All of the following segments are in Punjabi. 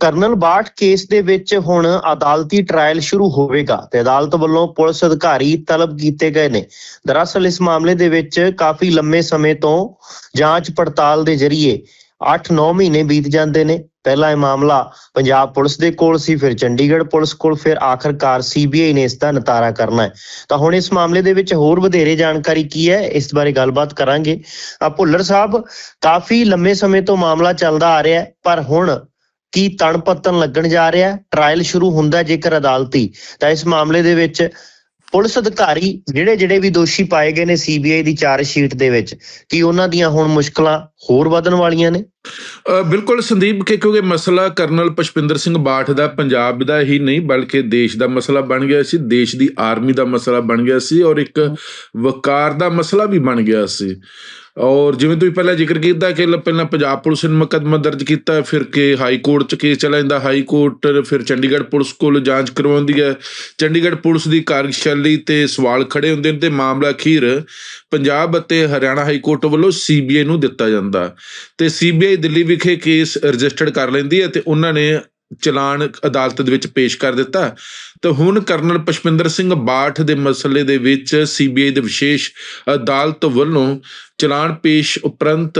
ਕਰਨਲ ਬਾਠ ਕੇਸ ਦੇ ਵਿੱਚ ਹੁਣ ਅਦਾਲਤੀ ਟ੍ਰਾਇਲ ਸ਼ੁਰੂ ਹੋਵੇਗਾ ਤੇ ਅਦਾਲਤ ਵੱਲੋਂ ਪੁਲਿਸ ਅਧਿਕਾਰੀ ਤਲਬ ਕੀਤੇ ਗਏ ਨੇ। ਦਰਅਸਲ ਇਸ ਮਾਮਲੇ ਦੇ ਵਿੱਚ ਕਾਫੀ ਲੰਮੇ ਸਮੇਂ ਤੋਂ ਜਾਂਚ ਪੜਤਾਲ ਦੇ ਜ਼ਰੀਏ 8-9 ਮਹੀਨੇ ਬੀਤ ਜਾਂਦੇ ਨੇ। ਪਹਿਲਾ ਇਹ ਮਾਮਲਾ ਪੰਜਾਬ ਪੁਲਿਸ ਦੇ ਕੋਲ ਸੀ, ਫਿਰ ਚੰਡੀਗੜ੍ਹ ਪੁਲਿਸ ਕੋਲ, ਫਿਰ ਆਖਰਕਾਰ ਸੀਬੀਆਈ ਨੇ ਇਸ ਦਾ ਨਿਤਾਰਾ ਕਰਨਾ ਹੈ। ਤਾਂ ਹੁਣ ਇਸ ਮਾਮਲੇ ਦੇ ਵਿੱਚ ਹੋਰ ਵਧੇਰੇ ਜਾਣਕਾਰੀ ਕੀ ਹੈ, ਇਸ ਬਾਰੇ ਗੱਲਬਾਤ ਕਰਾਂਗੇ। ਭੁੱਲਰ ਸਾਹਿਬ, ਕਾਫੀ ਲੰਮੇ ਸਮੇਂ ਤੋਂ ਮਾਮਲਾ ਚੱਲਦਾ ਆ ਰਿਹਾ ਪਰ ਹੁਣ ਕੀ ਤਣ ਲੱਗਣ ਜਾ ਰਿਹਾ ਟ੍ਰਾਇਲ ਸ਼ੁਰੂ ਹੁੰਦਾ ਜੇਕਰ ਅਦਾਲਤੀ, ਤਾਂ ਇਸ ਮਾਮਲੇ ਦੇ ਵਿੱਚ ਪੁਲਿਸ ਅਧਿਕਾਰੀ ਜਿਹੜੇ ਜਿਹੜੇ ਵੀ ਦੋਸ਼ੀ ਪਾਏ ਗਏ ਨੇ ਸੀਬੀਆਈ ਦੀ ਚਾਰਜ ਸ਼ੀਟ ਦੇ ਵਿੱਚ, ਕੀ ਉਹਨਾਂ ਦੀਆਂ ਹੁਣ ਮੁਸ਼ਕਲਾਂ ਹੋਰ ਵਧਣ ਵਾਲੀਆਂ ਨੇ? ਬਿਲਕੁਲ ਸੰਦੀਪ, ਕਿ ਕਿਉਂਕਿ ਮਸਲਾ ਕਰਨਲ ਪਸ਼ਪਿੰਦਰ ਸਿੰਘ ਬਾਠ ਦਾ ਪੰਜਾਬ ਦਾ ਹੀ ਨਹੀਂ, ਬਲਕਿ ਦੇਸ਼ ਦਾ ਮਸਲਾ ਬਣ ਗਿਆ ਸੀ, ਦੇਸ਼ ਦੀ ਆਰਮੀ ਦਾ ਮਸਲਾ ਬਣ ਗਿਆ ਸੀ ਔਰ ਇੱਕ ਵਕਾਰ ਦਾ ਮਸਲਾ ਵੀ ਬਣ ਗਿਆ ਸੀ। ਔਰ ਜਿਵੇਂ ਤੁਸੀਂ ਪਹਿਲਾਂ ਜ਼ਿਕਰ ਕੀਤਾ ਕਿ ਲ- ਪਹਿਲਾਂ ਪੰਜਾਬ ਪੁਲਿਸ ਨੇ ਮੁਕੱਦਮਾ ਦਰਜ ਕੀਤਾ, ਫਿਰ ਕਿ ਹਾਈ ਕੋਰਟ ਚ ਕੇਸ ਚਲਾ ਜਾਂਦਾ, ਹਾਈ ਕੋਰਟ, ਫਿਰ ਚੰਡੀਗੜ੍ਹ ਪੁਲਿਸ ਕੋਲ ਜਾਂਚ ਕਰਵਾਉਂਦੀ ਹੈ। ਚੰਡੀਗੜ੍ਹ ਪੁਲਿਸ ਦੀ ਕਾਰਜਸ਼ੈਲੀ ਤੇ ਸਵਾਲ ਖੜੇ ਹੁੰਦੇ ਨੇ ਤੇ ਮਾਮਲਾ ਅਖੀਰ ਪੰਜਾਬ ਅਤੇ ਹਰਿਆਣਾ ਹਾਈ ਕੋਰਟ ਵੱਲੋਂ ਸੀਬੀਆਈ ਨੂੰ ਦਿੱਤਾ ਜਾਂਦਾ। ਤੇ ਸੀਬੀਆਈ ਦਿੱਲੀ ਵਿਖੇ ਕੇਸ ਰਜਿਸਟਰਡ ਕਰ ਲੈਂਦੀ ਹੈ ਤੇ ਉਹਨਾਂ ਨੇ ਚਲਾਨ ਅਦਾਲਤ ਦੇ ਵਿੱਚ ਪੇਸ਼ ਕਰ ਦਿੱਤਾ। ਤੇ ਹੁਣ ਕਰਨਲ ਪਸ਼ਪਿੰਦਰ ਸਿੰਘ ਬਾਠ ਦੇ ਮਸਲੇ ਦੇ ਵਿੱਚ ਸੀਬੀਆਈ ਦੇ ਵਿਸ਼ੇਸ਼ ਅਦਾਲਤ ਵੱਲੋਂ ਚਲਾਨ ਪੇਸ਼ ਉਪਰੰਤ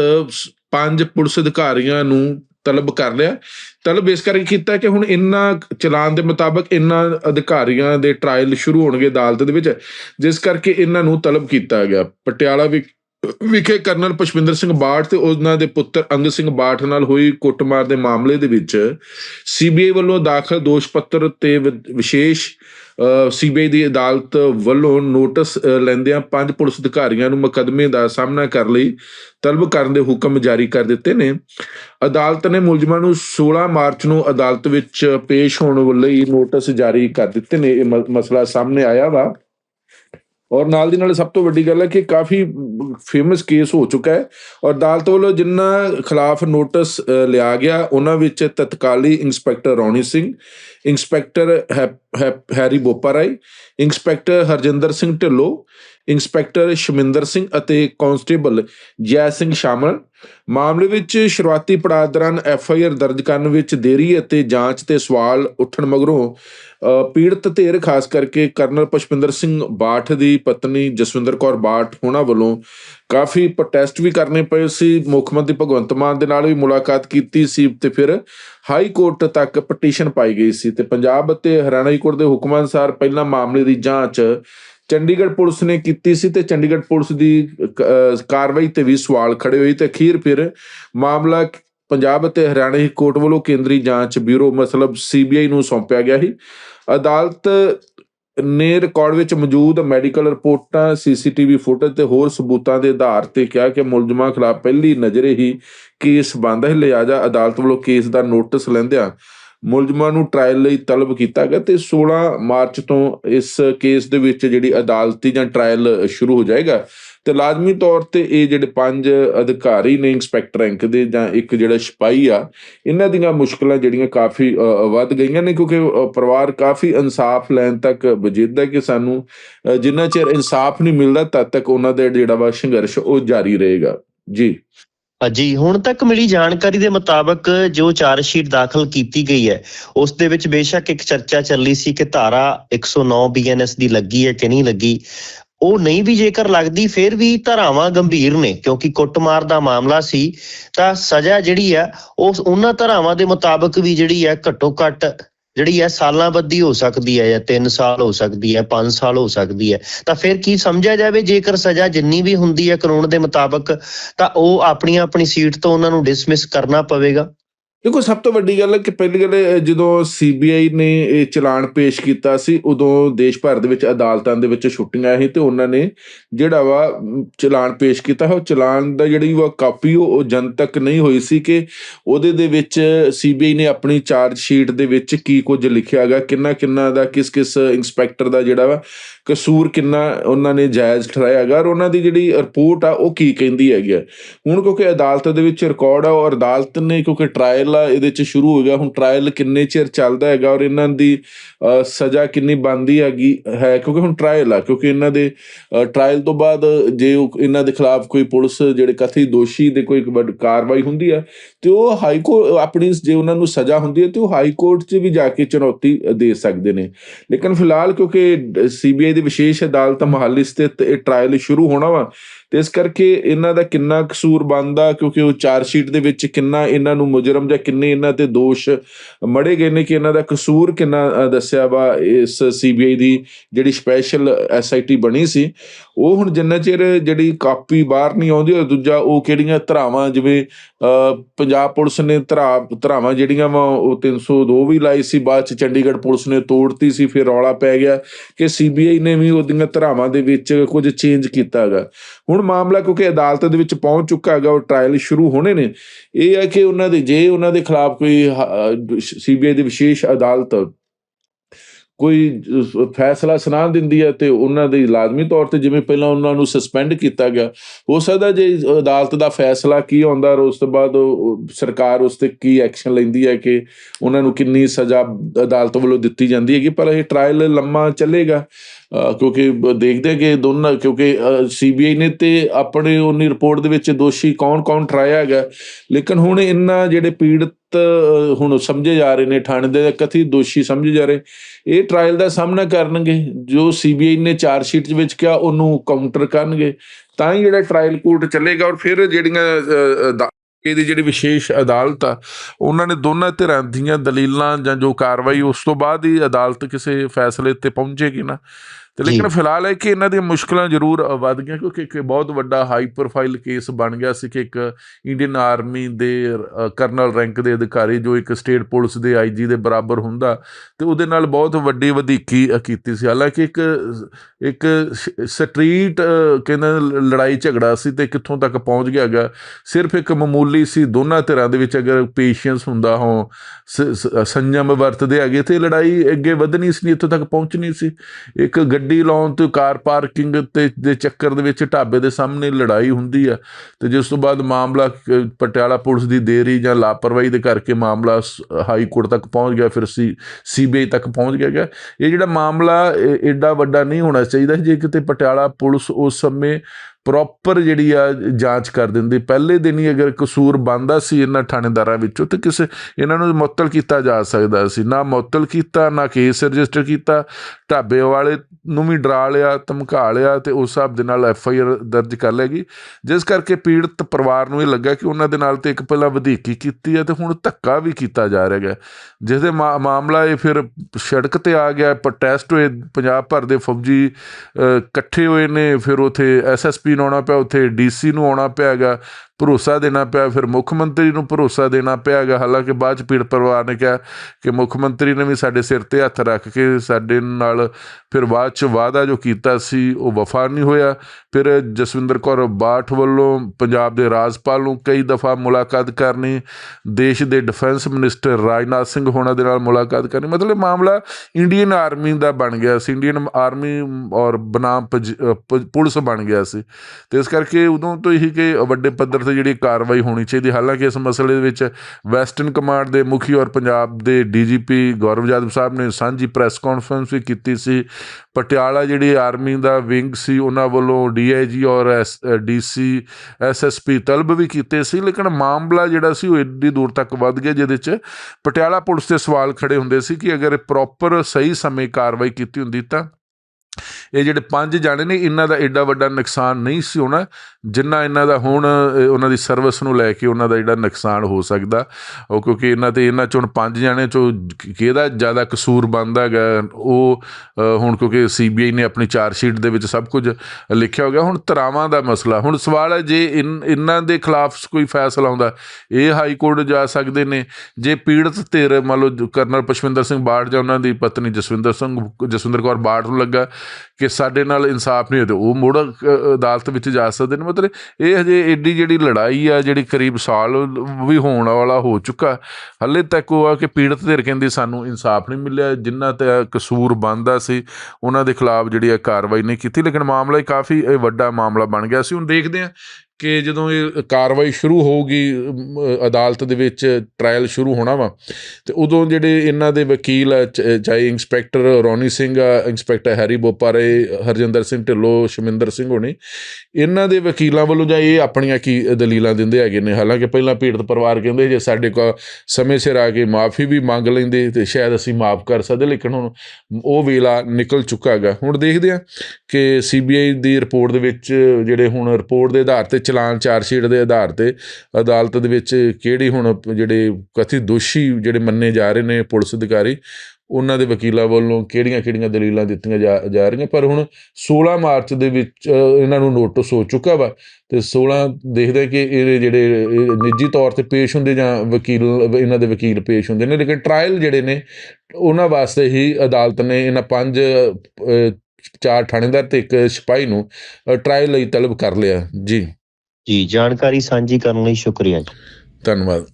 ਪੰਜ ਪੁਲਿਸ ਅਧਿਕਾਰੀਆਂ ਨੂੰ ਤਲਬ ਕਰ ਲਿਆ। ਤਲਬ ਇਸ ਕਰਕੇ ਕੀਤਾ ਕਿ ਹੁਣ ਇਹਨਾਂ ਚਲਾਨ ਦੇ ਮੁਤਾਬਕ ਇਹਨਾਂ ਅਧਿਕਾਰੀਆਂ ਦੇ ਟ੍ਰਾਇਲ ਸ਼ੁਰੂ ਹੋਣਗੇ ਅਦਾਲਤ ਦੇ ਵਿੱਚ, ਜਿਸ ਕਰਕੇ ਇਹਨਾਂ ਨੂੰ ਤਲਬ ਕੀਤਾ ਗਿਆ। ਪਟਿਆਲਾ ਵਿ- ਵਿਖੇ ਕਰਨਲ ਪਸ਼ਵਿੰਦਰ ਸਿੰਘ ਬਾਠ ਤੇ ਉਹਨਾਂ ਦੇ ਪੁੱਤਰ ਅੰਗਦ ਸਿੰਘ ਬਾਠ ਨਾਲ ਹੋਈ ਕੁੱਟਮਾਰ ਦੇ ਮਾਮਲੇ ਦੇ ਵਿੱਚ ਸੀਬੀਆਈ ਵੱਲੋਂ ਦਾਖਲ ਦੋਸ਼ ਪੱਤਰ ਤੇ ਵਿ- ਵਿਸ਼ੇਸ਼ ਸੀਬੀਆਈ ਦੀ ਅਦਾਲਤ ਵੱਲੋਂ ਨੋਟਿਸ ਲੈਂਦਿਆਂ ਪੰਜ ਪੁਲਿਸ ਅਧਿਕਾਰੀਆਂ ਨੂੰ ਮੁਕੱਦਮੇ ਦਾ ਸਾਹਮਣਾ ਕਰਨ ਲਈ ਤਲਬ ਕਰਨ ਦੇ ਹੁਕਮ ਜਾਰੀ ਕਰ ਦਿੱਤੇ ਨੇ। ਅਦਾਲਤ ਨੇ ਮੁਲਜ਼ਮਾਂ ਨੂੰ 16 ਮਾਰਚ ਨੂੰ ਅਦਾਲਤ ਵਿੱਚ ਪੇਸ਼ ਹੋਣ ਲਈ ਨੋਟਿਸ ਜਾਰੀ ਕਰ ਦਿੱਤੇ ਨੇ। ਇਹ ਮ- ਮਸਲਾ ਸਾਹਮਣੇ ਆਇਆ ਵਾ। ਔਰ ਨਾਲ ਦੀ ਨਾਲ ਸਭ ਤੋਂ ਵੱਡੀ ਗੱਲ ਹੈ ਕਿ ਕਾਫੀ ਫੇਮਸ ਕੇਸ ਹੋ ਚੁੱਕਾ ਹੈ। ਔਰ ਅਦਾਲਤ ਵੱਲੋਂ ਜਿਨ੍ਹਾਂ ਖਿਲਾਫ ਨੋਟਿਸ ਲਿਆ ਗਿਆ, ਉਹਨਾਂ ਵਿੱਚ ਤਤਕਾਲੀ ਇੰਸਪੈਕਟਰ ਰੌਣੀ ਸਿੰਘ, ਇੰਸਪੈਕਟਰ ਹੈਪ- hep- Harry Boparai inspector Harjinder Singh Dhillon, inspector Shaminder Singh ਅਤੇ ਕਾਂਸਟੇਬਲ ਜੈ ਸਿੰਘ ਸ਼ਾਮਲ। ਮਾਮਲੇ ਵਿੱਚ ਸ਼ੁਰੂਆਤੀ ਪੜਾਅ ਦੌਰਾਨ ਐਫ ਆਈ ਆਰ ਦਰਜ ਕਰਨ ਵਿੱਚ ਦੇਰੀ ਅਤੇ ਜਾਂਚ ਤੇ ਸਵਾਲ ਉੱਠਣ ਮਗਰੋਂ ਅ, ਪੀੜਤ ਧਿਰ ਖਾਸ ਕਰਕੇ ਕਰਨਲ ਪਸ਼ਪਿੰਦਰ ਸਿੰਘ ਬਾਠ ਦੀ ਪਤਨੀ ਜਸਵਿੰਦਰ ਕੌਰ ਬਾਠ ਹੋਣਾ ਵੱਲੋਂ ਕਾਫੀ ਪ੍ਰੋਟੈਸਟ ਵੀ ਕਰਨੇ ਪਏ ਸੀ। ਮੁੱਖ ਮੰਤਰੀ ਭਗਵੰਤ ਮਾਨ ਦੇ ਨਾਲ ਵੀ ਮੁਲਾਕਾਤ ਕੀਤੀ ਸੀ ਤੇ ਫਿਰ ਹਾਈ ਕੋਰਟ ਤੱਕ ਪਟੀਸ਼ਨ ਪਾਈ ਗਈ ਸੀ ਤੇ ਪੰਜਾਬ ਅਤੇ ਹਰਿਆਣਾ ਹਾਈ ਕੋਰਟ ਦੇ ਹੁਕਮਾਂ ਅਨੁਸਾਰ ਪਹਿਲਾਂ ਮਾਮਲੇ ਦੀ ਜਾਂਚ ਚੰਡੀਗੜ੍ਹ ਪੁਲਿਸ ਨੇ ਕੀਤੀ ਸੀ ਤੇ ਚੰਡੀਗੜ੍ਹ ਪੁਲਿਸ ਦੀ ਕਾਰਵਾਈ ਤੇ ਵੀ ਸਵਾਲ ਖੜੇ ਹੋਏ ਤੇ ਅਖੀਰ ਫਿਰ ਮਾਮਲਾ ਪੰਜਾਬ ਅਤੇ ਹਰਿਆਣਾ ਹਾਈ ਕੋਰਟ ਵੱਲੋਂ ਕੇਂਦਰੀ ਜਾਂਚ ਬਿਊਰੋ, ਮਤਲਬ ਸੀਬੀਆਈ ਨੂੰ ਸੌਂਪਿਆ ਗਿਆ ਸੀ। ਅਦਾਲਤ ਨੇ ਰਿਕਾਰਡ ਵਿੱਚ ਮੌਜੂਦ ਮੈਡੀਕਲ ਰਿਪੋਰਟਾਂ, ਸੀਸੀਟੀਵੀ ਫੁਟੇਜ ਤੇ ਹੋਰ ਸਬੂਤਾਂ ਦੇ ਆਧਾਰ ਤੇ ਕਿਹਾ ਕਿ ਮੁਲਜ਼ਮਾਂ ਖਿਲਾਫ ਪਹਿਲੀ ਨਜ਼ਰੇ ਹੀ ਕੇਸ ਬੰਦ ਹੈ। ਲਿਆਜਾ ਅਦਾਲਤ ਵੱਲੋਂ ਕੇਸ ਦਾ ਨੋਟਿਸ ਲੈਂਦਿਆਂ ਮੁਲਜ਼ਮਾਂ ਨੂੰ ਟ੍ਰਾਇਲ ਲਈ ਤਲਬ ਕੀਤਾ ਗਿਆ ਤੇ 16 ਮਾਰਚ ਤੋਂ ਇਸ ਕੇਸ ਦੇ ਵਿੱਚ ਜਿਹੜੀ ਅਦਾਲਤੀ ਜਾਂ ਟ੍ਰਾਇਲ ਸ਼ੁਰੂ ਹੋ ਜਾਏਗਾ। ਤੇ ਲਾਜ਼ਮੀ ਤੌਰ ਤੇ ਇਹ ਜਿਹੜੇ ਪੰਜ ਅਧਿਕਾਰੀ ਨੇ ਇੰਸਪੈਕਟਰ ਰੈਂਕ ਦੇ ਜਾਂ ਇੱਕ ਜਿਹੜਾ ਸਿਪਾਹੀ ਆ, ਇਹਨਾਂ ਦੀਆਂ ਮੁਸ਼ਕਲਾਂ ਜਿਹੜੀਆਂ ਕਾਫੀ ਵੱਧ ਗਈਆਂ ਨੇ ਕਿਉਂਕਿ ਪਰਿਵਾਰ ਕਾਫੀ ਇਨਸਾਫ ਲੈਣ ਤੱਕ ਵਜੀਦਾ ਕਿ ਸਾਨੂੰ ਜਿੰਨਾ ਚਿਰ ਇਨਸਾਫ ਨਹੀਂ ਮਿਲਦਾ ਤਦ ਤੱਕ ਉਹਨਾਂ ਦਾ ਜਿਹੜਾ ਵਾ ਸੰਘਰਸ਼ ਉਹ ਜਾਰੀ ਰਹੇਗਾ। ਜੀ। ਜੀ, ਹੁਣ ਤੱਕ ਮਿਲੀ ਜਾਣਕਾਰੀ ਦੇ ਮੁਤਾਬਕ ਜੋ ਚਾਰਜ ਸ਼ੀਟ ਦਾਖਲ ਕੀਤੀ ਗਈ ਹੈ, ਉਸ ਦੇ ਵਿੱਚ ਬੇਸ਼ੱਕ ਇੱਕ ਚਰਚਾ ਚੱਲੀ ਸੀ ਕਿ ਧਾਰਾ 109 ਬੀਐਨਐਸ ਦੀ ਲੱਗੀ ਹੈ ਕਿ ਨਹੀਂ ਲੱਗੀ। ਉਹ ਨਹੀਂ ਵੀ ਜੇਕਰ ਲੱਗਦੀ, ਫਿਰ ਵੀ ਧਾਰਾਵਾਂ ਗੰਭੀਰ ਨੇ, ਕਿਉਂਕਿ ਕੁੱਟਮਾਰ ਦਾ ਮਾਮਲਾ ਸੀ। ਤਾਂ ਸਜ਼ਾ ਜਿਹੜੀ ਆ ਉਹ ਉਹਨਾਂ ਧਾਰਾਵਾਂ ਦੇ ਮੁਤਾਬਕ ਵੀ ਜਿਹੜੀ ਹੈ ਘੱਟੋ ਘੱਟ ਜਿਹੜੀ ਹੈ ਸਾਲਾਂ ਬੱਧੀ ਹੋ ਸਕਦੀ ਹੈ ਜਾਂ 3 ਸਾਲ ਹੋ ਸਕਦੀ ਹੈ 5 ਸਾਲ ਹੋ ਸਕਦੀ ਹੈ, ਤਾਂ ਫਿਰ ਕੀ ਸਮਝਿਆ ਜਾਵੇ? ਜੇਕਰ ਸਜ਼ਾ ਜਿੰਨੀ ਵੀ ਹੁੰਦੀ ਹੈ ਕਾਨੂੰਨ ਦੇ ਮੁਤਾਬਕ, ਤਾਂ ਉਹ ਆਪਣੀ ਆਪਣੀ ਸੀਟ ਤੋਂ ਉਹਨਾਂ ਨੂੰ ਡਿਸਮਿਸ ਕਰਨਾ ਪਵੇਗਾ। ਦੇਖੋ, ਸਭ ਤੋਂ ਵੱਡੀ ਗੱਲ ਹੈ ਕਿ ਪਹਿਲੀ ਗੱਲ ਇਹ ਜਦੋਂ ਸੀਬੀਆਈ ਨੇ ਇਹ ਚਲਾਨ ਪੇਸ਼ ਕੀਤਾ ਸੀ, ਉਦੋਂ ਦੇਸ਼ ਭਰ ਦੇ ਵਿੱਚ ਅਦਾਲਤਾਂ ਦੇ ਵਿੱਚ ਛੁੱਟੀਆਂ ਸੀ ਤੇ ਉਹਨਾਂ ਨੇ ਜਿਹੜਾ ਵਾ ਚਲਾਨ ਪੇਸ਼ ਕੀਤਾ ਉਹ ਚਲਾਨ ਦਾ ਜਿਹੜੀ ਵਾ ਕਾਪੀ, ਉਹ ਜਨ ਤੱਕ ਨਹੀਂ ਹੋਈ ਸੀ ਕਿ ਉਹਦੇ ਦੇ ਵਿੱਚ ਸੀਬੀਆਈ ਨੇ ਆਪਣੀ ਚਾਰਜ ਸ਼ੀਟ ਦੇ ਵਿੱਚ ਕੀ ਕੁਝ ਲਿਖਿਆ ਹੈਗਾ, ਕਿੰਨਾ ਕਿੰਨਾ ਦਾ, ਕਿਸ ਕਿਸ ਇੰਸਪੈਕਟਰ ਦਾ ਜਿਹੜਾ ਵਾ ਕਸੂਰ ਕਿੰਨਾ ਉਹਨਾਂ ਨੇ ਜਾਇਜ਼ ਠਹਿਰਾਇਆ ਹੈਗਾ। ਔਰ ਉਹਨਾਂ ਦੀ ਜਿਹੜੀ ਰਿਪੋਰਟ ਆ, ਉਹ ਕੀ ਕਹਿੰਦੀ ਹੈਗੀ ਆ। ਹੁਣ ਕਿਉਂਕਿ ਅਦਾਲਤ ਦੇ ਵਿੱਚ ਰਿਕਾਰਡ ਆ, ਔਰ ਅਦਾਲਤ ਨੇ ਕਿਉਂਕਿ ਟ੍ਰਾਇਲ ਟ੍ਰਾਇਲ ਇਹਦੇ ਚ ਸ਼ੁਰੂ ਹੋ ਗਿਆ, ਹੁਣ ਟ੍ਰਾਇਲ ਕਿੰਨੇ ਚਿਰ ਚੱਲਦਾ ਹੈਗਾ ਔਰ ਇਹਨਾਂ ਦੀ ਸਜ਼ਾ ਕਿੰਨੀ ਬਣਦੀ ਹੈਗੀ, ਹੈ, ਕਿਉਂਕਿ ਹੁਣ ਟ੍ਰਾਇਲ ਆ, ਕਿਉਂਕਿ ਇਹਨਾਂ ਦੇ ਟ੍ਰਾਇਲ ਤੋਂ ਬਾਅਦ ਜੇ ਇਹਨਾਂ ਦੇ ਖਿਲਾਫ ਕੋਈ ਪੁਲਿਸ ਜਿਹੜੇ ਕਥਿਤ ਦੋਸ਼ੀ ਦੇ ਕੋਈ ਕਾਰਵਾਈ ਹੁੰਦੀ ਹੈ ਤੇ ਉਹ ਹਾਈ ਕੋਰਟ ਆਪਣੀ ਜੇ ਉਹਨਾਂ ਨੂੰ ਸਜ਼ਾ ਹੁੰਦੀ ਹੈ, ਤੇ ਉਹ ਹਾਈ ਕੋਰਟ 'ਚ ਵੀ ਜਾ ਕੇ ਚੁਣੌਤੀ ਦੇ ਸਕਦੇ ਨੇ। ਲੇਕਿਨ ਫਿਲਹਾਲ ਕਿਉਂਕਿ ਸੀਬੀਆਈ ਦੀ ਵਿਸ਼ੇਸ਼ ਅਦਾਲਤ ਮਹਾਲੀ ਸਥਿਤ ਇਹ ਟ੍ਰਾਇਲ ਸ਼ੁਰੂ ਹੋਣਾ ਵਾ ਤੇ ਇਸ ਕਰਕੇ ਇਹਨਾਂ ਦਾ ਕਿੰਨਾ ਕਸੂਰ ਬਣਦਾ, ਕਿਉਂਕਿ ਉਹ ਚਾਰ ਸ਼ੀਟ ਦੇ ਵਿੱਚ ਕਿੰਨਾ ਇਹਨਾਂ ਨੂੰ ਮੁਜਰਮ ਜਾਂ ਕਿੰਨੇ ਇਹਨਾਂ ਤੇ ਦੋਸ਼ ਮੜੇ ਗਏ ਨੇ ਕਿ ਇਹਨਾਂ ਦਾ ਕਸੂਰ ਕਿੰਨਾ ਦੱਸਿਆ ਵਾ ਇਸ ਸੀਬੀਆਈ ਦੀ ਜਿਹੜੀ ਸਪੈਸ਼ਲ ਐਸਆਈਟੀ ਬਣੀ ਸੀ। ਉਹ ਹੁਣ ਜਿੰਨਾ ਚਿਰ ਜਿਹੜੀ ਕਾਪੀ ਬਾਹਰ ਨਹੀਂ ਆਉਂਦੀ ਔਰ ਦੂਜਾ ਉਹ ਕਿਹੜੀਆਂ ਧਰਾਵਾਂ, ਜਿਵੇਂ ਪੰਜਾਬ ਪੁਲਿਸ ਨੇ ਧਰਾ, ਧਰਾਵਾਂ ਜਿਹੜੀਆਂ ਵਾ, ਉਹ 302 ਵੀ ਲਾਈ ਸੀ, ਬਾਅਦ ਚ ਚੰਡੀਗੜ੍ਹ ਪੁਲਿਸ ਨੇ ਤੋੜਤੀ ਸੀ, ਫਿਰ ਰੌਲਾ ਪੈ ਗਿਆ ਕਿ ਸੀਬੀਆਈ ਨੇ ਵੀ ਉਹਦੀਆਂ ਧਰਾਵਾਂ ਦੇ ਵਿੱਚ ਕੁਝ ਚੇਂਜ ਕੀਤਾ ਹੁਣ ਹੁਣ ਮਾਮਲਾ ਕਿਉਂਕਿ ਅਦਾਲਤ ਦੇ ਵਿੱਚ ਪਹੁੰਚ ਚੁੱਕਾ ਹੈਗਾ, ਉਹ ਟ੍ਰਾਇਲ ਸ਼ੁਰੂ ਹੋਣੇ ਨੇ। ਇਹ ਹੈ ਕਿ ਉਹਨਾਂ ਦੇ, ਜੇ ਉਹਨਾਂ ਦੇ ਖਿਲਾਫ ਕੋਈ ਸੀਬੀਆਈ ਦੀ ਵਿਸ਼ੇਸ਼ ਅਦਾਲਤ ਕੋਈ ਫੈਸਲਾ ਸੁਣਾ ਦਿੰਦੀ ਹੈ ਤੇ ਉਹਨਾਂ ਦੀ ਲਾਜ਼ਮੀ ਤੌਰ ਤੇ ਜਿਵੇਂ ਪਹਿਲਾਂ ਉਹਨਾਂ ਨੂੰ ਸਸਪੈਂਡ ਕੀਤਾ ਗਿਆ, ਹੋ ਸਕਦਾ ਜੇ ਅਦਾਲਤ ਦਾ ਫੈਸਲਾ ਕੀ ਆਉਂਦਾ ਔਰ ਉਸ ਤੋਂ ਬਾਅਦ ਸਰਕਾਰ ਉਸ ਤੇ ਕੀ ਐਕਸ਼ਨ ਲੈਂਦੀ ਹੈ ਕਿ ਉਹਨਾਂ ਨੂੰ ਕਿੰਨੀ ਸਜ਼ਾ ਅਦਾਲਤ ਵੱਲੋਂ ਦਿੱਤੀ ਜਾਂਦੀ ਹੈਗੀ, ਪਰ ਇਹ ਟ੍ਰਾਇਲ ਲੰਮਾ ਚੱਲੇਗਾ। ਕਿਉਂਕਿ ਦੇਖਦੇ ਕਿ ਦੋਨਾਂ, ਕਿਉਂਕਿ ਸੀਬੀਆਈ ਨੇ ਤੇ ਆਪਣੇ ਉਹਨੀ ਰਿਪੋਰਟ ਦੇ ਵਿੱਚ ਦੋਸ਼ੀ ਕੌਣ-ਕੌਣ ਠਰਾਇਆ ਹੈਗਾ। ਲੇਕਿਨ ਹੁਣ ਇਹਨਾਂ ਜਿਹੜੇ ਪੀੜਤ ਹੁਣ ਸਮਝੇ ਜਾ ਰਹੇ ਨੇ, ਥਾਣੇ ਦੇ ਕਥਿਤ ਦੋਸ਼ੀ ਸਮਝੇ ਜਾ ਰਹੇ, ਇਹ ਟ੍ਰਾਇਲ ਦਾ ਸਾਹਮਣਾ ਕਰਨਗੇ। ਜੋ ਸੀਬੀਆਈ ਨੇ ਚਾਰ ਸ਼ੀਟ ਵਿੱਚ ਕਿਹਾ, ਉਹਨੂੰ ਕਾਊਂਟਰ ਕਰਨਗੇ। ਤਾਂ ਹੀ ਜਿਹੜਾ ਟ੍ਰਾਇਲ ਕੋਰਟ ਚੱਲੇਗਾ ਔਰ ਫਿਰ ਜਿਹੜੀਆਂ ਅਹ, ਇਹਦੀ ਜਿਹੜੀ ਵਿਸ਼ੇਸ਼ ਅਦਾਲਤ ਆ ਉਹਨਾਂ ਨੇ ਦੋਨਾਂ ਧਿਰਾਂ ਦੀਆਂ ਦਲੀਲਾਂ ਜਾਂ ਜੋ ਕਾਰਵਾਈ ਉਸ ਤੋਂ ਬਾਅਦ ਹੀ ਅਦਾਲਤ ਕਿਸੇ ਫੈਸਲੇ ਤੇ ਪਹੁੰਚੇਗੀ ਨਾ ਤੇ। ਲੇਕਿਨ ਫਿਲਹਾਲ ਹੈ ਕਿ ਇਹਨਾਂ ਦੀਆਂ ਮੁਸ਼ਕਲਾਂ ਜ਼ਰੂਰ ਵੱਧ ਗਈਆਂ ਕਿਉਂਕਿ ਇੱਕ ਬਹੁਤ ਵੱਡਾ ਹਾਈ ਪ੍ਰੋਫਾਈਲ ਕੇਸ ਬਣ ਗਿਆ ਸੀ ਕਿ ਇੱਕ ਇੰਡੀਅਨ ਆਰਮੀ ਦੇ ਕਰਨਲ ਰੈਂਕ ਦੇ ਅਧਿਕਾਰੀ ਜੋ ਇੱਕ ਸਟੇਟ ਪੁਲਿਸ ਦੇ ਆਈਜੀ ਦੇ ਬਰਾਬਰ ਹੁੰਦਾ ਤੇ ਉਹਦੇ ਨਾਲ ਬਹੁਤ ਵੱਡੀ ਵਧੀਕੀ ਕੀਤੀ ਸੀ ਹਾਲਾਂਕਿ ਇੱਕ ਇੱਕ ਸਟਰੀਟ ਕਹਿੰਦਾ ਲੜਾਈ ਝਗੜਾ ਸੀ ਤੇ ਕਿੱਥੋਂ ਤੱਕ ਪਹੁੰਚ ਗਿਆ ਹੈਗਾ ਸਿਰਫ ਇੱਕ ਮਾਮੂਲੀ ਸੀ ਦੋਨਾਂ ਧਿਰਾਂ ਦੇ ਵਿੱਚ ਅਗਰ ਪੇਸ਼ੈਂਸ ਹੁੰਦਾ ਹੋ ਸੰਜਮ ਵਰਤਦੇ ਹੈਗੇ ਤੇ ਲੜਾਈ ਅੱਗੇ ਵਧਣੀ ਸੀ ਇੱਥੋਂ ਤੱਕ ਪਹੁੰਚਣੀ ਸੀ ਇੱਕ ਗੱਡੀ ਲਾਉਣ ਤੇ ਕਾਰ ਪਾਰਕਿੰਗ ਤੇ ਦੇ ਚੱਕਰ ਦੇ ਵਿੱਚ ਢਾਬੇ ਦੇ ਸਾਹਮਣੇ ਲੜਾਈ ਹੁੰਦੀ ਆ ਤੇ ਜਿਸ ਤੋਂ ਬਾਅਦ ਮਾਮਲਾ ਪਟਿਆਲਾ ਪੁਲਿਸ ਦੀ ਦੇਰੀ ਜਾਂ ਲਾਪਰਵਾਹੀ ਦੇ ਕਰਕੇ ਮਾਮਲਾ ਹਾਈ ਕੋਰਟ ਤੱਕ ਪਹੁੰਚ ਗਿਆ, ਫਿਰ ਸੀ, ਸੀਬੀਆਈ ਤੱਕ ਪਹੁੰਚ ਗਿਆ ਗਾ। ਇਹ ਜਿਹੜਾ ਮਾਮਲਾ, ਇਹ, ਏਡਾ ਵੱਡਾ ਨਹੀਂ ਹੋਣਾ ਚਾਹੀਦਾ ਜੇ ਕਿਤੇ ਪਟਿਆਲਾ ਪੁਲਿਸ ਉਸ ਸਮੇਂ ਪ੍ਰੋਪਰ ਜਿਹੜੀ ਆ ਜਾਂਚ ਕਰ ਦਿੰਦੀ। ਪਹਿਲੇ ਦਿਨ ਹੀ ਅਗਰ ਕਸੂਰ ਬੰਦਾ ਸੀ ਇਹਨਾਂ ਥਾਣੇਦਾਰਾਂ ਵਿੱਚੋਂ, ਤੇ ਕਿਸੇ ਇਹਨਾਂ ਨੂੰ ਮੁਅੱਤਲ ਕੀਤਾ ਜਾ ਸਕਦਾ ਸੀ। ਨਾ ਮੁਅੱਤਲ ਕੀਤਾ, ਨਾ ਕੇਸ ਰਜਿਸਟਰ ਕੀਤਾ। ਢਾਬੇ ਵਾਲੇ ਨੂੰ ਵੀ ਡਰਾ ਲਿਆ, ਧਮਕਾ ਲਿਆ ਤੇ ਉਸ ਹਿਸਾਬ ਦੇ ਨਾਲ ਐਫ ਆਈ ਆਰ ਦਰਜ ਕਰ ਲੇਗੀ ਜਿਸ ਕਰਕੇ ਪੀੜਤ ਪਰਿਵਾਰ ਨੂੰ ਇਹ ਲੱਗਾ ਕਿ ਉਹਨਾਂ ਦੇ ਨਾਲ ਤੇ ਇੱਕ ਪਹਿਲਾਂ ਵਧੀਕੀ ਕੀਤੀ ਹੈ ਤੇ ਹੁਣ ਧੱਕਾ ਵੀ ਕੀਤਾ ਜਾ ਰਿਹਾ ਹੈ ਜਿਸ ਦੇ ਮਾ- ਮਾਮਲਾ ਇਹ ਫਿਰ ਸੜਕ ਤੇ ਆ ਗਿਆ, ਪ੍ਰੋਟੈਸਟ ਹੋਏ, ਪੰਜਾਬ ਭਰ ਦੇ ਫੌਜੀ ਇਕੱਠੇ ਹੋਏ ਨੇ, ਫਿਰ ਉਥੇ ਐਸਐਸਪੀ ਨੂੰ ਆਉਣਾ ਪਿਆ ਉਥੇ ਡੀਸੀ ਨੂੰ ਆਉਣਾ ਪਿਆ ਹੈਗਾ। ਭਰੋਸਾ ਦੇਣਾ ਪਿਆ, ਫਿਰ ਮੁੱਖ ਮੰਤਰੀ ਨੂੰ ਭਰੋਸਾ ਦੇਣਾ ਪਿਆ ਹੈਗਾ ਹਾਲਾਂਕਿ ਬਾਅਦ ਚ ਪੀੜ ਪਰਿਵਾਰ ਨੇ ਕਿਹਾ ਕਿ ਮੁੱਖ ਮੰਤਰੀ ਨੇ ਵੀ ਸਾਡੇ ਸਿਰ ਤੇ ਹੱਥ ਰੱਖ ਕੇ ਸਾਡੇ ਨਾਲ ਫਿਰ ਬਾਅਦ ਚ ਵਾਅਦਾ ਜੋ ਕੀਤਾ ਸੀ, ਉਹ ਵਫਾ ਨਹੀਂ ਹੋਇਆ। ਫਿਰ ਜਸਵਿੰਦਰ ਕੌਰ ਬਾਠ ਵੱਲੋਂ ਪੰਜਾਬ ਦੇ ਰਾਜਪਾਲ ਨੂੰ ਕਈ ਦਫਾ ਮੁਲਾਕਾਤ ਕਰਨੀ, ਦੇਸ਼ ਦੇ ਡਿਫੈਂਸ ਮਿਨਿਸਟਰ ਰਾਜਨਾਥ ਸਿੰਘ ਹੋਣਾ ਦੇ ਨਾਲ ਮੁਲਾਕਾਤ ਕਰਨੀ, ਮਤਲਬ ਮਾਮਲਾ ਇੰਡੀਅਨ ਆਰਮੀ ਦਾ ਬਣ ਗਿਆ ਸੀ। ਇੰਡੀਅਨ ਆਰਮੀ ਔਰ ਬਨਾਮ ਪ- ਪੁਲਿਸ ਬਣ ਗਿਆ ਸੀ। ਤੇ ਇਸ ਕਰਕੇ ਉਦੋਂ ਤੋਂ ਹੀ ਕਿ ਵੱਡੇ ਪੱਧਰ ਤੇ ਜਿਹੜੀ ਕਾਰਵਾਈ ਹੋਣੀ ਚਾਹੀਦੀ ਹਾਲਾਂਕਿ ਇਸ ਮਸਲੇ ਦੇ ਵਿੱਚ ਵੈਸਟਰਨ ਕਮਾਂਡ ਦੇ ਮੁਖੀ ਔਰ ਪੰਜਾਬ ਦੇ ਡੀਜੀਪੀ ਗੌਰਵ ਜਾਦਵ ਸਾਹਿਬ ਨੇ ਸਾਂਝੀ ਪ੍ਰੈਸ ਕਾਨਫਰੰਸ ਵੀ ਕੀਤੀ ਸੀ। ਪਟਿਆਲਾ ਜਿਹੜੀ ਆਰਮੀ ਦਾ ਵਿੰਗ ਸੀ, ਉਹਨਾਂ ਵੱਲੋਂ ਡੀਆਈਜੀ ਔਰ ਡੀਸੀ ਐਸਐਸਪੀ ਤਲਬ ਵੀ ਕੀਤੇ ਸੀ, ਲੇਕਿਨ ਮਾਮਲਾ ਜਿਹੜਾ ਸੀ ਉਹ ਇੱਡੀ ਦੂਰ ਤੱਕ ਵੱਧ ਗਿਆ ਜਿਹਦੇ ਚ ਪਟਿਆਲਾ ਪੁਲਿਸ ਤੇ ਸਵਾਲ ਖੜੇ ਹੁੰਦੇ ਸੀ ਕਿ ਅਗਰ ਪ੍ਰੋਪਰ ਸਹੀ ਸਮੇਂ ਕਾਰਵਾਈ ਕੀਤੀ ਹੁੰਦੀ ਤਾਂ ਇਹ ਜਿਹੜੇ ਪੰਜ ਜਾਣੇ ਨੇ, ਇਹਨਾਂ ਦਾ ਐਡਾ ਵੱਡਾ ਨੁਕਸਾਨ ਨਹੀਂ ਸੀ ਹੋਣਾ, ਜਿੰਨਾ ਇਹਨਾਂ ਦਾ ਹੁਣ ਉਹਨਾਂ ਦੀ ਸਰਵਿਸ ਨੂੰ ਲੈ ਕੇ ਉਹਨਾਂ ਦਾ ਜਿਹੜਾ ਨੁਕਸਾਨ ਹੋ ਸਕਦਾ। ਉਹ ਕਿਉਂਕਿ ਇਹਨਾਂ ਤੇ, ਇਹਨਾਂ ਚੋਂ ਹੁਣ ਪੰਜ ਜਾਣੇ ਚੋਂ ਕਿਹਦਾ ਜ਼ਿਆਦਾ ਕਸੂਰ ਬਣਦਾ ਹੈਗਾ, ਉਹ ਹੁਣ ਕਿਉਂਕਿ ਸੀਬੀਆਈ ਨੇ ਆਪਣੀ ਚਾਰ ਸ਼ੀਟ ਦੇ ਵਿੱਚ ਸਭ ਕੁਝ ਲਿਖਿਆ ਹੋ ਗਿਆ ਹੁਣ ਧਰਾਵਾਂ ਦਾ ਮਸਲਾ, ਹੁਣ ਸਵਾਲ ਹੈ ਜੇ ਇਨ- ਇਹਨਾਂ ਦੇ ਖਿਲਾਫ ਕੋਈ ਫੈਸਲਾ ਆਉਂਦਾ, ਇਹ ਹਾਈ ਕੋਰਟ ਜਾ ਸਕਦੇ ਨੇ? ਜੇ ਪੀੜਤ ਧਿਰ, ਮੰਨ ਲਓ ਕਰਨਲ ਪਸ਼ਵਿੰਦਰ ਸਿੰਘ ਬਾੜ ਜਾਂ ਉਹਨਾਂ ਦੀ ਪਤਨੀ ਜਸਵਿੰਦਰ ਸਿੰਘ, ਜਸਵਿੰਦਰ ਕੌਰ ਬਾੜ ਨੂੰ ਲੱਗਾ ਕਿ ਸਾਡੇ ਨਾਲ ਇਨਸਾਫ ਨਹੀਂ ਹੋਇਆ ਉਹ ਮੁੜ ਅਦਾਲਤ ਵਿੱਚ ਜਾ ਸਕਦੇ ਨੇ। ਮਤਲਬ ਇਹ ਹਜੇ ਏਡੀ ਜਿਹੜੀ ਲੜਾਈ ਆ, ਜਿਹੜੀ ਕਰੀਬ ਸਾਲ ਵੀ ਹੋਣ ਵਾਲਾ ਹੋ ਚੁੱਕਾ, ਹੱਲੇ ਤੱਕ ਉਹ ਆ ਕਿ ਪੀੜਤ ਧਿਰ ਕਹਿੰਦੀ ਸਾਨੂੰ ਇਨਸਾਫ ਨਹੀਂ ਮਿਲਿਆ ਜਿਨ੍ਹਾਂ ਤੇ ਕਸੂਰ ਬੰਦਾ ਸੀ, ਉਹਨਾਂ ਦੇ ਖਿਲਾਫ ਜਿਹੜੀ ਆ ਕਾਰਵਾਈ ਨਹੀਂ ਕੀਤੀ। ਲੇਕਿਨ ਮਾਮਲਾ ਹੀ ਕਾਫੀ, ਇਹ ਵੱਡਾ ਮਾਮਲਾ ਬਣ ਗਿਆ। ਸੀ ਹੁਣ ਦੇਖਦੇ ਆ ਕਿ ਜਦੋਂ ਇਹ ਕਾਰਵਾਈ ਸ਼ੁਰੂ ਹੋਊਗੀ ਅਦਾਲਤ ਦੇ ਵਿੱਚ ਟ੍ਰਾਇਲ ਸ਼ੁਰੂ ਹੋਣਾ ਵਾ ਤੇ ਉਦੋਂ ਜਿਹੜੇ ਇਹਨਾਂ ਦੇ ਵਕੀਲ ਆ, ਚਾਹੇ ਇੰਸਪੈਕਟਰ ਰੋਨੀ ਸਿੰਘ ਆ ਇੰਸਪੈਕਟਰ ਹੈਰੀ ਬੋਪਾਰੇ ਹਰਜਿੰਦਰ ਸਿੰਘ ਢਿੱਲੋਂ ਸ਼ਮਿੰਦਰ ਸਿੰਘ ਹੋਣੀ ਇਹਨਾਂ ਦੇ ਵਕੀਲਾਂ ਵੱਲੋਂ ਜਾਂ ਇਹ ਆਪਣੀਆਂ ਕੀ ਦਲੀਲਾਂ ਦਿੰਦੇ ਹੈਗੇ ਨੇ? ਹਾਲਾਂਕਿ ਪਹਿਲਾਂ ਪੀੜਤ ਪਰਿਵਾਰ ਕਹਿੰਦੇ ਜੇ ਸਾਡੇ ਕੋਲ ਸਮੇਂ ਸਿਰ ਆ ਕੇ ਮਾਫੀ ਵੀ ਮੰਗ ਲੈਂਦੇ ਤੇ ਸ਼ਾਇਦ ਅਸੀਂ ਮਾਫ ਕਰ ਸਕਦੇ ਲੇਕਿਨ ਹੁਣ ਉਹ ਵੇਲਾ ਨਿਕਲ ਚੁੱਕਾ ਹੈਗਾ। ਹੁਣ ਦੇਖਦੇ ਆ ਕਿ ਸੀਬੀਆਈ ਦੀ ਰਿਪੋਰਟ ਦੇ ਵਿੱਚ ਜਿਹੜੇ ਹੁਣ ਰਿਪੋਰਟ ਦੇ ਆਧਾਰ ਤੇ ਚਲਾਨ ਚਾਰਜਸ਼ੀਟ ਦੇ ਆਧਾਰ ਤੇ ਅਦਾਲਤ ਦੇ ਵਿੱਚ ਕਿਹੜੀ ਹੁਣ ਜਿਹੜੇ ਕਥਿਤ ਦੋਸ਼ੀ ਜਿਹੜੇ ਮੰਨੇ ਜਾ ਰਹੇ ਨੇ ਪੁਲਿਸ ਅਧਿਕਾਰੀ, ਉਹਨਾਂ ਦੇ ਵਕੀਲਾਂ ਵੱਲੋਂ ਕਿਹੜੀਆਂ-ਕਿਹੜੀਆਂ ਦਲੀਲਾਂ ਦਿੱਤੀਆਂ ਜਾ ਜਾ ਰਹੀਆਂ? ਪਰ ਹੁਣ 16 ਮਾਰਚ ਦੇ ਵਿੱਚ ਇਹਨਾਂ ਨੂੰ ਨੋਟਿਸ ਹੋ ਚੁੱਕਾ ਵਾ ਤੇ 16 ਦੇਖਦੇ ਕਿ ਇਹ ਜਿਹੜੇ ਨਿੱਜੀ ਤੌਰ ਤੇ ਪੇਸ਼ ਹੁੰਦੇ ਜਾਂ ਵਕੀਲ, ਇਹਨਾਂ ਦੇ ਵਕੀਲ ਪੇਸ਼ ਹੁੰਦੇ ਨੇ, ਲੇਕਿਨ ਟ੍ਰਾਇਲ ਜਿਹੜੇ ਨੇ, ਉਹਨਾਂ ਵਾਸਤੇ ਹੀ ਅਦਾਲਤ ਨੇ ਇਹਨਾਂ ਪੰਜ ਚਾਰ ਥਾਣੇਦਾਰ ਤੇ ਇੱਕ ਸਿਪਾਹੀ ਨੂੰ ਟ੍ਰਾਇਲ ਲਈ ਤਲਬ ਕਰ ਲਿਆ। ਜੀ। ਜੀ ਜਾਣਕਾਰੀ ਸਾਂਝੀ ਕਰਨ ਲਈ ਸ਼ੁਕਰੀਆ ਜੀ। ਧੰਨਵਾਦ।